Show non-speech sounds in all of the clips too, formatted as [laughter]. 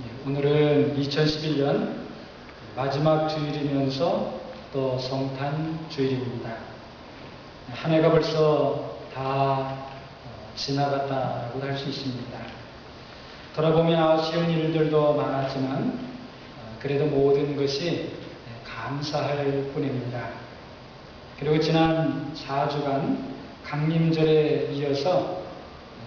예, 오늘은 2011년 마지막 주일이면서 또 성탄 주일입니다. 한 해가 벌써 다 어, 지나갔다고 할 수 있습니다. 돌아보면 아쉬운 일들도 많았지만 어, 그래도 모든 것이 예, 감사할 뿐입니다. 그리고 지난 4주간 강림절에 이어서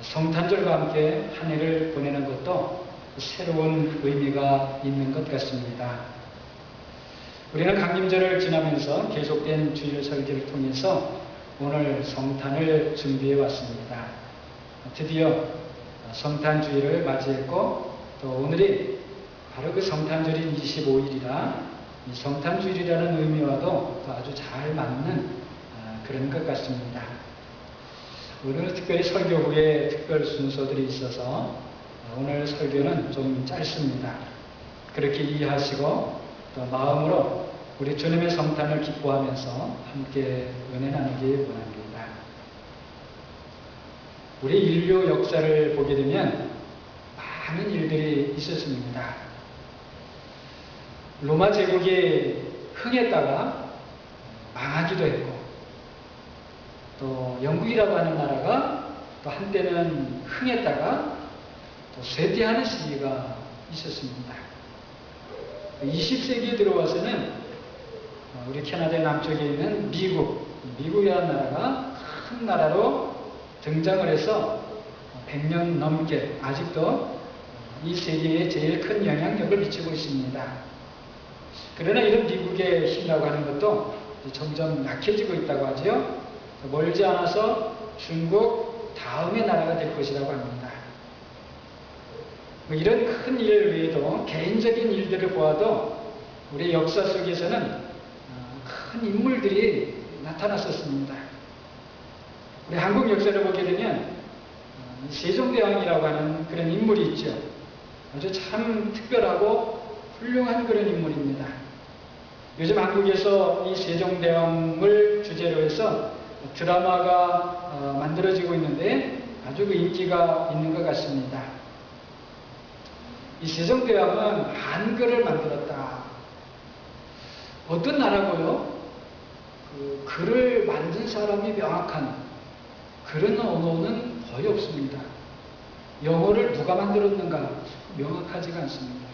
성탄절과 함께 한 해를 보내는 것도 새로운 의미가 있는 것 같습니다. 우리는 강림절을 지나면서 계속된 주일 설교를 통해서 오늘 성탄을 준비해 왔습니다. 드디어 성탄 주일을 맞이했고 또 오늘이 바로 그 성탄절인 25일이라 이 성탄 주일이라는 의미와도 또 아주 잘 맞는 아, 그런 것 같습니다. 오늘 특별히 설교 후에 특별 순서들이 있어서 오늘 설교는 좀 짧습니다. 그렇게 이해하시고 또 마음으로 우리 주님의 성탄을 기뻐하면서 함께 은혜 나누기 원합니다. 우리 인류 역사를 보게 되면 많은 일들이 있었습니다. 로마 제국이 흥했다가 망하기도 했고 또 영국이라고 하는 나라가 또 한때는 흥했다가 또 쇠퇴하는 시기가 있었습니다. 20세기에 들어와서는 우리 캐나다 남쪽에 있는 미국, 미국이라는 나라가 큰 나라로 등장을 해서 100년 넘게 아직도 이 세계에 제일 큰 영향력을 미치고 있습니다. 그러나 이런 미국의 힘이라고 하는 것도 점점 약해지고 있다고 하죠. 멀지 않아서 중국 다음의 나라가 될 것이라고 합니다. 뭐 이런 큰 일 외에도 개인적인 일들을 보아도 우리 역사 속에서는 큰 인물들이 나타났었습니다. 우리 한국 역사를 보게 되면 세종대왕이라고 하는 그런 인물이 있죠. 아주 참 특별하고 훌륭한 그런 인물입니다. 요즘 한국에서 이 세종대왕을 주제로 해서 드라마가 만들어지고 있는데 아주 그 인기가 있는 것 같습니다. 이 세종대왕은 한글을 만들었다. 어떤 나라고요? 그 글을 만든 사람이 명확한 그런 언어는 거의 없습니다. 영어를 누가 만들었는가 명확하지가 않습니다.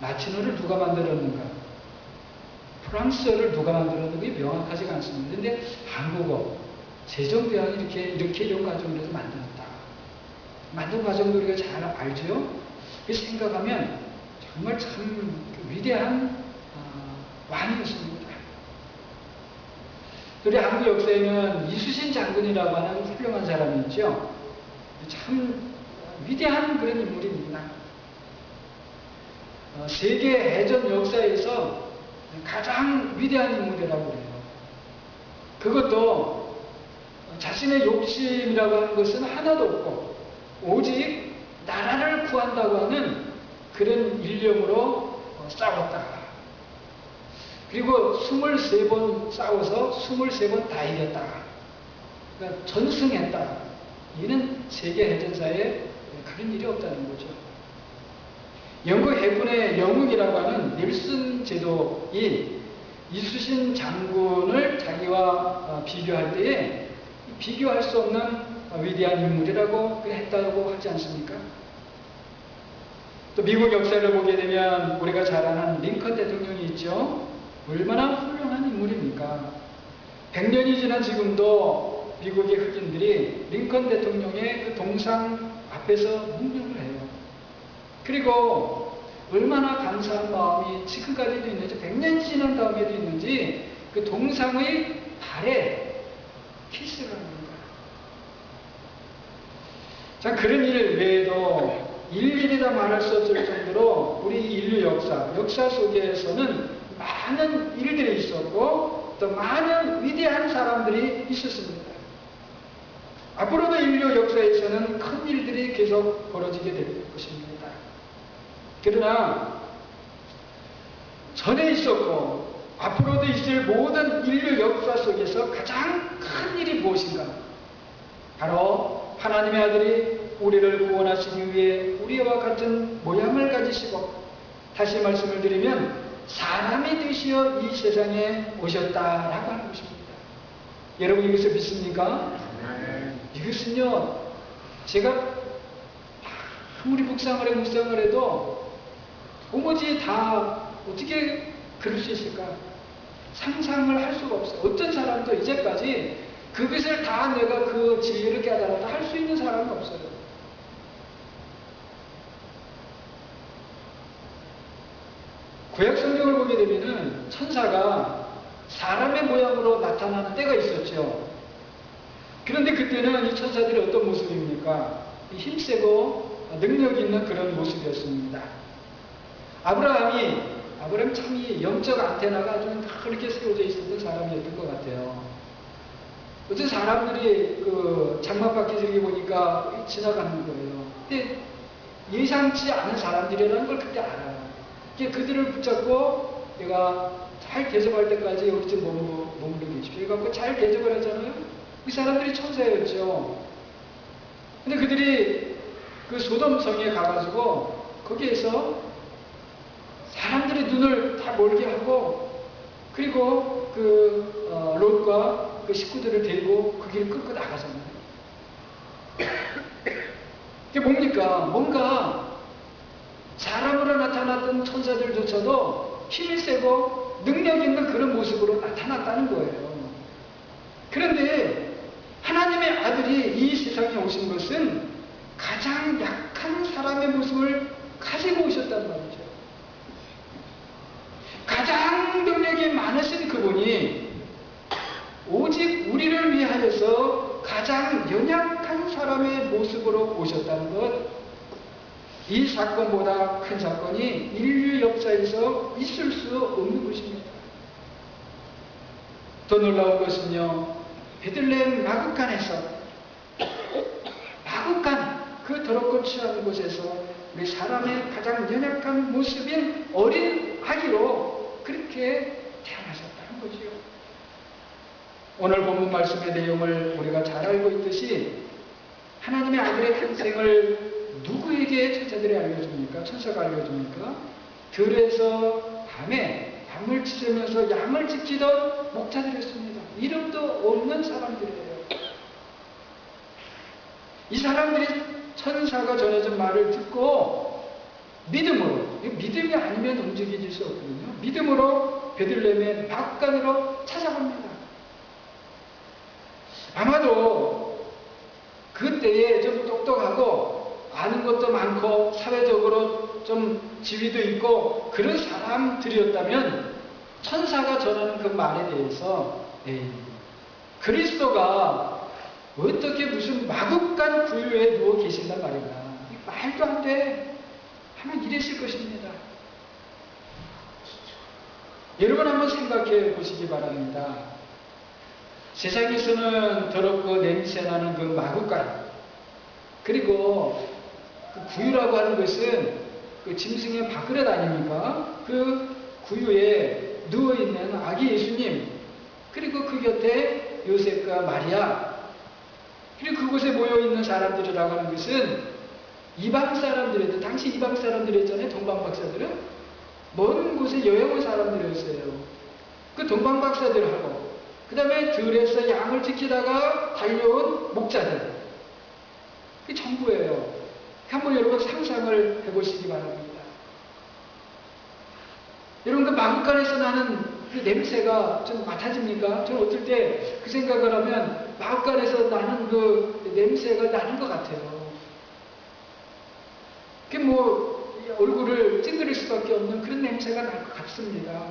라틴어를 누가 만들었는가 프랑스어를 누가 만들었는가 명확하지가 않습니다. 근데 한국어 세종대왕이 이렇게 이렇게 이런 과정을 해서 만들었다. 만든 과정도 우리가 잘 알죠. 생각하면 정말 참 위대한 왕이었습니다. 우리 한국 역사에는 이수신 장군이라고 하는 훌륭한 사람이 있죠. 참 위대한 그런 인물입니다. 어, 세계 해전 역사에서 가장 위대한 인물이라고 그래요. 그것도 자신의 욕심이라고 하는 것은 하나도 없고 오직 나라를 구한다고 하는 그런 일념으로 싸웠다. 그리고 23번 싸워서 23번 다 이겼다. 그러니까 전승했다. 이는 세계 해전사에 그런 일이 없다는 거죠. 영국 해군의 영웅이라고 하는 닐슨 제도이 이수신 장군을 자기와 비교할 때에 비교할 수 없는 위대한 인물이라고 했다고 하지 않습니까? 또 미국 역사를 보게 되면 우리가 잘 아는 링컨 대통령이 있죠. 얼마나 훌륭한 인물입니까? 100년이 지난 지금도 미국의 흑인들이 링컨 대통령의 그 동상 앞에서 묵념을 해요. 그리고 얼마나 감사한 마음이 지금까지도 있는지, 100년이 지난 다음에도 있는지 그 동상의 발에 키스를 거예요. 자, 그런 일 외에도 일일이 다 말할 수 없을 정도로 우리 인류 역사, 역사 속에서는 많은 일들이 있었고 또 많은 위대한 사람들이 있었습니다. 앞으로도 인류 역사에서는 큰 일들이 계속 벌어지게 될 것입니다. 그러나 전에 있었고 앞으로도 있을 모든 인류 역사 속에서 가장 큰 일이 무엇인가? 바로 하나님의 아들이 우리를 구원하시기 위해 우리와 같은 모양을 가지시고 다시 말씀을 드리면 사람이 되시어 이 세상에 오셨다라고 하는 것입니다. 여러분 이것을 믿습니까? 이것은요 제가 아무리 묵상을 해 묵상을 해도 도무지 다 어떻게 그럴 수 있을까? 상상을 할 수가 없어요. 어떤 사람도 이제까지 그것을 다 내가 그 진리를 깨달았다 할수 있는 사람은 없어요. 구약 성경을 보게 되면은 천사가 사람의 모양으로 나타나는 때가 있었죠. 그런데 그때는 이 천사들이 어떤 모습입니까? 힘세고 능력 있는 그런 모습이었습니다. 아브라함이 아브라함 참이 영적 안테나가 좀 그렇게 세워져 있었던 사람이었던 것 같아요. 어떤 사람들이 그 장막밖에 저기 보니까 지나가는 거예요. 근데 예상치 않은 사람들이라는 걸 그때 알아요. 이게 그들을 붙잡고 내가 잘 대접할 때까지 여기 좀 머물러, 머물러 계십시오. 그래갖고 잘 대접을 하잖아요. 그 사람들이 천사였죠. 근데 그들이 그 소돔성에 가가지고 거기에서 사람들의 눈을 다 멀게 하고 그리고 그 어, 롯과 그 식구들을 데리고 그 길을 끌고 나가잖아요. [coughs] 이게 뭡니까? 뭔가 사람으로 나타났던 천사들조차도 힘이 세고 능력 있는 그런 모습으로 나타났다는 거예요. 그런데 하나님의 아들이 이 세상에 오신 것은 가장 약한 사람의 모습을 가지고 오셨단 말이죠. 가장 능력이 많으신 그분이 오직 우리를 위하여서 가장 연약한 사람의 모습으로 오셨다는 것. 이 사건보다 큰 사건이 인류 역사에서 있을 수 없는 것입니다. 더 놀라운 것은요, 베들레헴 마국간에서 마국간 그 더럽고 취한 곳에서 우리 사람의 가장 연약한 모습인 어린 아기로 그렇게 태어나셨다는 거지요. 오늘 본문 말씀의 내용을 우리가 잘 알고 있듯이 하나님의 아들의 탄생을 누구에게 천사들이 알려줍니까? 천사가 알려줍니까? 들에서 밤에 밤을 지새면서 양을 지키던 목자들이었습니다. 이름도 없는 사람들이에요. 이 사람들이 천사가 전해준 말을 듣고 믿음으로, 믿음이 아니면 움직여질 수 없거든요. 믿음으로 베들레헴의 막간으로 찾아갑니다. 아마도 그때에 좀 똑똑하고 아는 것도 많고 사회적으로 좀 지위도 있고 그런 사람들이었다면 천사가 전하는 그 말에 대해서 에이, 그리스도가 어떻게 무슨 마국간 구유에 누워 계신단 말인가 말도 안 돼. 하면 이랬을 것입니다. 여러분 한번 생각해 보시기 바랍니다. 세상에서는 더럽고 냄새나는 그 마국간 그리고 그 구유라고 하는 것은 그 짐승의 밥그릇 아닙니까? 그 구유에 누워있는 아기 예수님, 그리고 그 곁에 요셉과 마리아, 그리고 그곳에 모여있는 사람들이라고 하는 것은 이방 사람들이었 당시 이방 사람들이었잖아요, 동방박사들은. 먼 곳에 여행 온 사람들이었어요. 그 동방박사들하고, 그 다음에 들에서 양을 지키다가 달려온 목자들. 그게 전부예요. 한번 여러분 상상을 해보시기 바랍니다. 여러분 그 마구간에서 나는 그 냄새가 좀 맡아집니까? 저는 어떨 때 그 생각을 하면 마구간에서 나는 그 냄새가 나는 것 같아요. 그게 뭐 얼굴을 찡그릴 수밖에 없는 그런 냄새가 날 것 같습니다.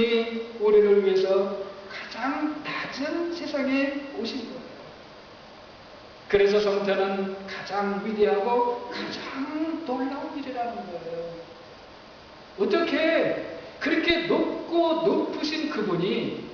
그분이 우리를 위해서 가장 낮은 세상에 오신 거예요. 그래서 성탄은 가장 위대하고 가장 놀라운 일이라는 거예요. 어떻게 그렇게 높고 높으신 그분이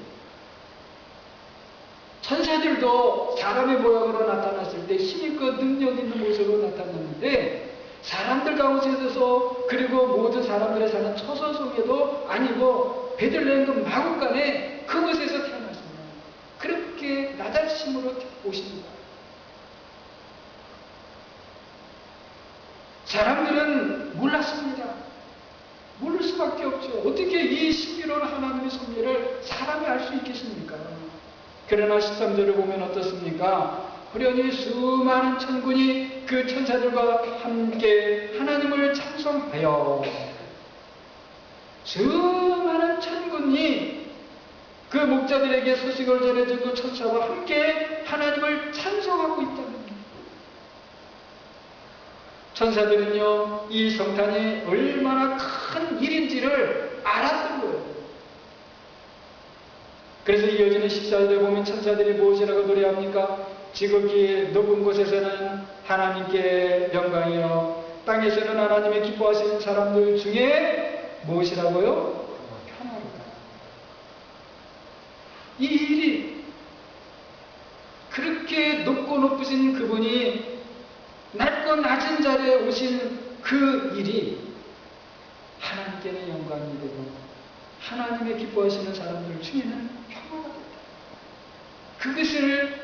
천사들도 사람의 모양으로 나타났을 때 힘있고 능력 있는 모습으로 나타났는데 사람들 가운데서 그리고 모든 사람들의 사는 처소 속에도 아니고 베들레헴 마구간에 그곳에서 태어났습니다. 그렇게 나달심으로 오십니다. 사람들은 몰랐습니다. 모를 수밖에 없죠. 어떻게 이 신비로운 하나님의 섭리를 사람이 알 수 있겠습니까? 그러나 13절을 보면 어떻습니까? 후련히 수많은 천군이 그 천사들과 함께 하나님을 찬송하여 수 많은 천군이 그 목자들에게 소식을 전해주고 천사와 함께 하나님을 찬송하고 있다는 겁니다. 천사들은요, 이 성탄이 얼마나 큰 일인지를 알았던 거예요. 그래서 이어지는 14절에 보면 천사들이 무엇이라고 노래합니까? 지극히 높은 곳에서는 하나님께 영광이요. 땅에서는 하나님의 기뻐하시는 사람들 중에 무엇이라고요? 평화로다. 이 일이 그렇게 높으신 그분이 낮고 낮은 자리에 오신 그 일이 하나님께는 영광이 되고 하나님의 기뻐하시는 사람들 중에는 평화가 됐다. 그것을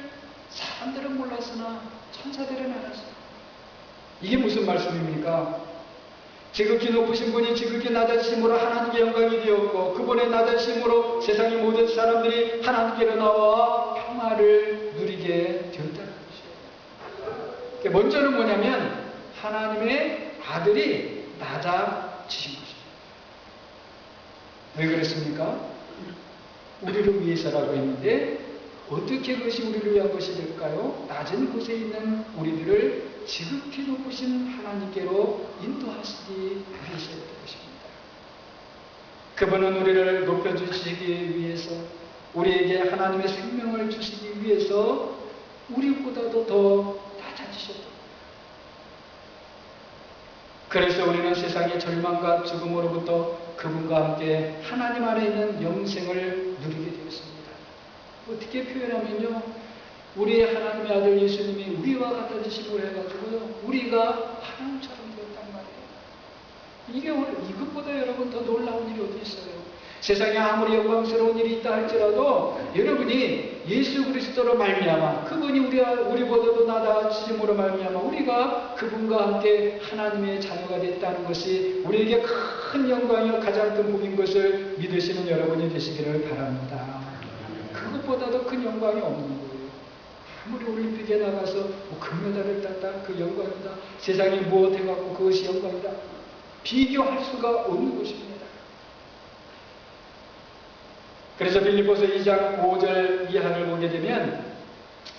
사람들은 몰랐으나 천사들은 알았어요. 이게 무슨 말씀입니까? 지극히 높으신 분이 지극히 낮아지심으로 하나님께 영광이 되었고 그분의 낮아지심으로 세상의 모든 사람들이 하나님께로 나와 평화를 누리게 것이에요. 먼저는 뭐냐면 하나님의 아들이 낮아지신 것입니다. 왜 그랬습니까? 우리를 위해서라고 했는데 어떻게 그것이 우리를 위한 것이 될까요? 낮은 곳에 있는 우리들을 지극히 높으신 하나님께로 인도하시기 위해서였던 것입니다. 그분은 우리를 높여주시기 위해서 우리에게 하나님의 생명을 주시기 위해서 우리보다도 더 낮아지셨다. 그래서 우리는 세상의 절망과 죽음으로부터 그분과 함께 하나님 안에 있는 영생을 누리게 되었습니다. 어떻게 표현하면요. 우리 하나님의 아들 예수님이 우리와 같아지심을 해가지고요. 우리가 하나님처럼 되었단 말이에요. 이게 오늘 이것보다 여러분 더 놀라운 일이 어디 있어요? 세상에 아무리 영광스러운 일이 있다 할지라도 여러분이 예수 그리스도로 말미암아 그분이 우리 우리보다도 나다지심으로 말미암아 우리가 그분과 함께 하나님의 자녀가 됐다는 것이 우리에게 큰 영광이요 가장 큰 복인 것을 믿으시는 여러분이 되시기를 바랍니다. 그것보다도 큰 영광이 없는 거예요. 아무리 올림픽에 나가서 뭐 금메달을 땄다 그 영광이다 세상에 무엇 해갖고 그것이 영광이다 비교할 수가 없는 것입니다. 그래서 빌리포스 2장 5절 이하를 보게 되면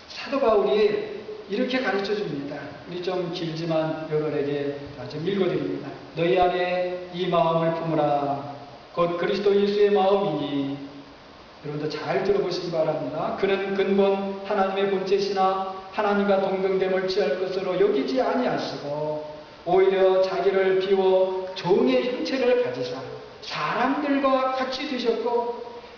사도 바울이 이렇게 가르쳐 줍니다. 우리 좀 길지만 여러분에게 좀 읽어드립니다. 너희 안에 이 마음을 품으라. 곧 그리스도 예수의 마음이니 여러분들 잘 들어보시기 바랍니다. 그는 근본 하나님의 본체시나 하나님과 동등됨을 취할 것으로 여기지 아니하시고 오히려 자기를 비워 종의 형체를 가지사 사람들과 같이 되셨고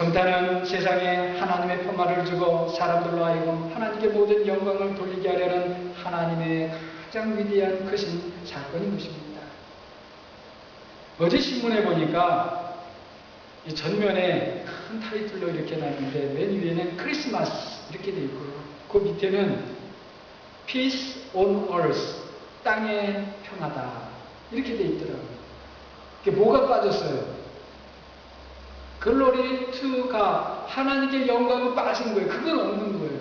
성탄은 세상에 하나님의 평화를 주고 사람들로 하여금 하나님께 모든 영광을 돌리게 하려는 하나님의 가장 위대한 크신 사건인 것입니다. 어제 신문에 보니까 이 전면에 큰 타이틀로 이렇게 나있는데 맨 위에는 크리스마스 이렇게 돼 있고요. 그 밑에는 Peace on Earth 땅의 평화다 이렇게 돼 있더라고요. 그게 뭐가 빠졌어요? 글로리 투가 하나님께 영광은 빠진 거예요. 그건 없는 거예요.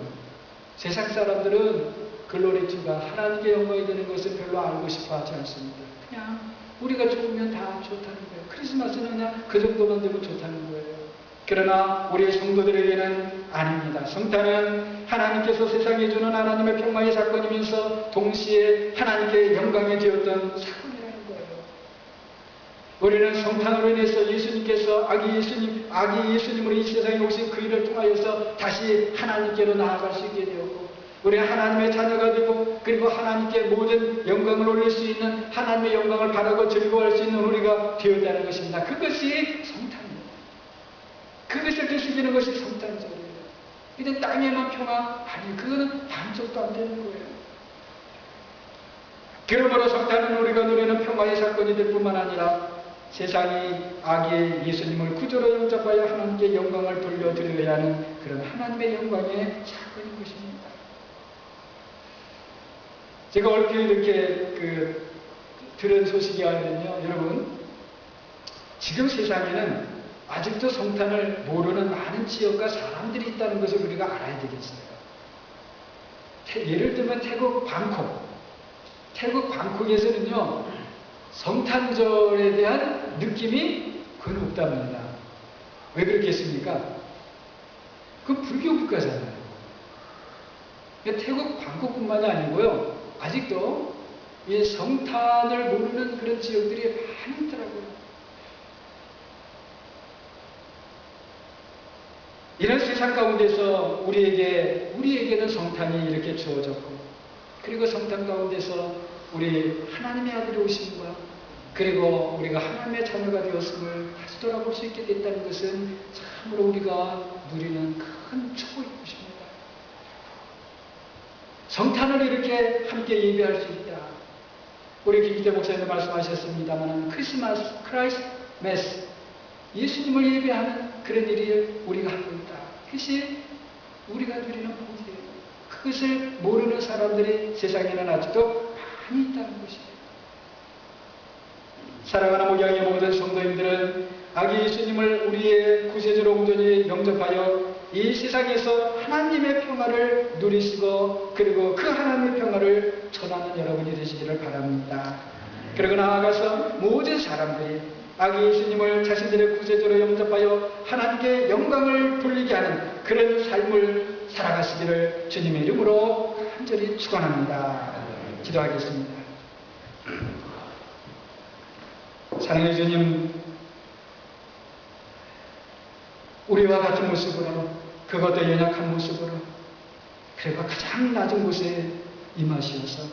세상 사람들은 글로리 투가 하나님께 영광이 되는 것을 별로 알고 싶어 하지 않습니다. 그냥 우리가 좋으면 다 좋다는 거예요. 크리스마스는 그냥 그 정도만 되면 좋다는 거예요. 그러나 우리 성도들에게는 아닙니다. 성탄은 하나님께서 세상에 주는 하나님의 평화의 사건이면서 동시에 하나님께 영광이 되었던 거예요. 우리는 성탄으로 인해서 예수님께서 아기 예수님, 아기 예수님으로 이 세상에 오신 그 일을 통하여서 다시 하나님께로 나아갈 수 있게 되었고 우리 하나님의 자녀가 되고 그리고 하나님께 모든 영광을 올릴 수 있는 하나님의 영광을 바라고 즐거워할 수 있는 우리가 되었다는 것입니다. 그것이 성탄입니다. 그것을 되시기는 것이 성탄절이에요. 이런 땅에만 평화 아니 그거는 반쪽도 안 되는 거예요. 그러므로 성탄은 우리가 누리는 평화의 사건이 될 뿐만 아니라 세상이 아기의 예수님을 구조로 영접하여 하나님께 영광을 돌려드려야 하는 그런 하나님의 영광의 사건인 것입니다. 제가 얼핏 이렇게 그 들은 소식이 알면요, 여러분 지금 세상에는 아직도 성탄을 모르는 많은 지역과 사람들이 있다는 것을 우리가 알아야 되겠어요. 예를 들면 태국 방콕, 태국 방콕에서는요 성탄절에 대한 느낌이 거의 없답니다. 왜 그렇겠습니까? 그 불교 국가잖아요. 태국 방콕뿐만이 아니고요. 아직도 이 성탄을 모르는 그런 지역들이 많이 있더라고요. 이런 세상 가운데서 우리에게, 우리에게는 성탄이 이렇게 주어졌고, 그리고 성탄 가운데서 우리 하나님의 아들이 오심과, 그리고 우리가 하나님의 자녀가 되었음을 다시 돌아볼 수 있게 됐다는 것은 참으로 우리가 누리는 큰 축복인 것입니다. 성탄을 이렇게 함께 예배할 수 있다. 우리 김기태 목사님도 말씀하셨습니다만 크리스마스, 크라이스 메스, 예수님을 예배하는 그런 일을 우리가 하고 있다. 그것이 우리가 누리는 복이에요. 그것을 모르는 사람들이 세상에는 아직도 많이 있다는 것이에요. 사랑하는 목양의 모든 성도님들은 아기 예수님을 우리의 구세주로 온전히 영접하여 이 세상에서 하나님의 평화를 누리시고 그리고 그 하나님의 평화를 전하는 여러분이 되시기를 바랍니다. 그리고 나아가서 모든 사람들이 아기 예수님을 자신들의 구세주로 영접하여 하나님께 영광을 돌리게 하는 그런 삶을 살아가시기를 주님의 이름으로 간절히 축원합니다. 기도하겠습니다. 사랑해 주님, 우리와 같은 모습으로, 그것도 연약한 모습으로, 그리고 가장 낮은 곳에 임하시어서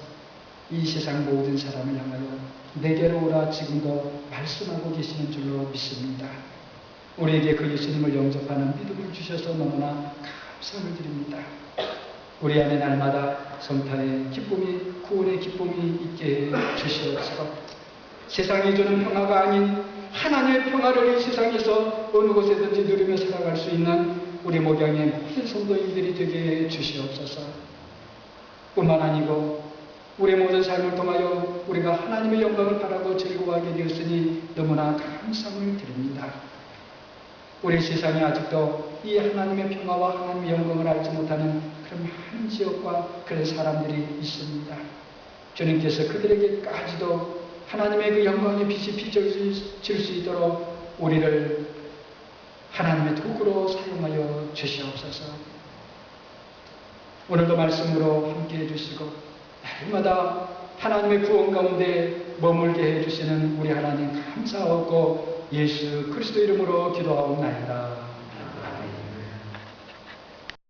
이 세상 모든 사람을 향하여 내게로 오라 지금도 말씀하고 계시는 줄로 믿습니다. 우리에게 그 예수님을 영접하는 믿음을 주셔서 너무나 감사를 드립니다. 우리 안에 날마다 성탄의 기쁨이, 구원의 기쁨이 있게 해 주시옵소서. 세상이 주는 평화가 아닌 하나님의 평화를 이 세상에서 어느 곳에든지 누리며 살아갈 수 있는 우리 목양의 모든 성도인들이 되게 해 주시옵소서. 뿐만 아니고 우리 모든 삶을 통하여 우리가 하나님의 영광을 바라고 즐거워하게 되었으니 너무나 감사함을 드립니다. 우리 세상에 아직도 이 하나님의 평화와 하나님의 영광을 알지 못하는 그런 많은 지역과 그런 사람들이 있습니다. 주님께서 그들에게까지도 하나님의 그 영광의 빛이 비춰질 수 있도록 우리를 하나님의 도구로 사용하여 주시옵소서. 오늘도 말씀으로 함께 해주시고 날마다 하나님의 구원 가운데 머물게 해주시는 우리 하나님 감사하고 예수 그리스도 이름으로 기도하옵나이다.